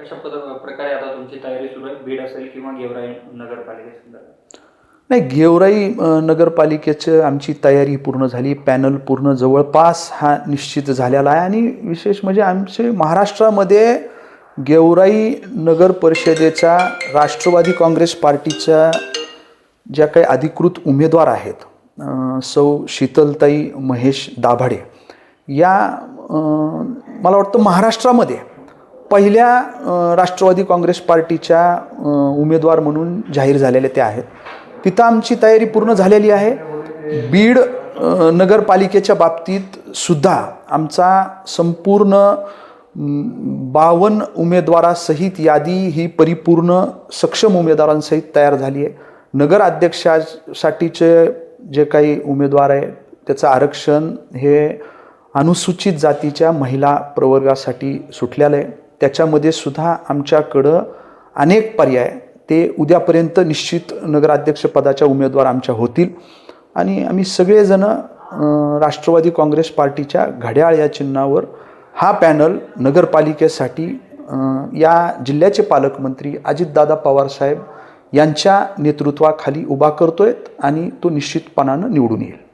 कशा प्रकारे आता तुमची तयारी सुरू आहे. बीड असेल किंवा गेवराई नगरपालिकेसंदर्भात नाही गेवराई नगरपालिकेचं आमची तयारी पूर्ण झाली. पॅनल पूर्ण जवळपास हा निश्चित झालेला आहे. आणि विशेष म्हणजे आमचे महाराष्ट्रामध्ये गेवराई नगर परिषदेच्या राष्ट्रवादी काँग्रेस पार्टीच्या ज्या काही अधिकृत उमेदवार आहेत सौ शीतलताई महेश दाभाडे या मला वाटतं महाराष्ट्रामध्ये पहिल्या राष्ट्रवादी काँग्रेस पार्टीच्या उमेदवार म्हणून जाहीर झालेले ते आहेत. तिथं आमची तयारी पूर्ण झालेली आहे. बीड नगरपालिकेच्या बाबतीत सुद्धा आमचा संपूर्ण बावन्न उमेदवारासहित यादी ही परिपूर्ण सक्षम उमेदवारांसहित तयार झाली आहे. नगर अध्यक्षासाठीचे जे काही उमेदवार आहे त्याचं आरक्षण हे अनुसूचित जातीच्या महिला प्रवर्गासाठी सुटलेलं आहे. त्याच्यामध्ये सुद्धा आमच्याकडं अनेक पर्याय. ते उद्यापर्यंत निश्चित नगराध्यक्षपदाच्या उमेदवार आमच्या होतील. आणि आम्ही सगळेजणं राष्ट्रवादी काँग्रेस पार्टीच्या घड्याळ या चिन्हावर हा पॅनल नगरपालिकेसाठी या जिल्ह्याचे पालकमंत्री अजितदादा पवारसाहेब यांच्या नेतृत्वाखाली उभा करतोय आणि तो निश्चितपणानं निवडून येईल.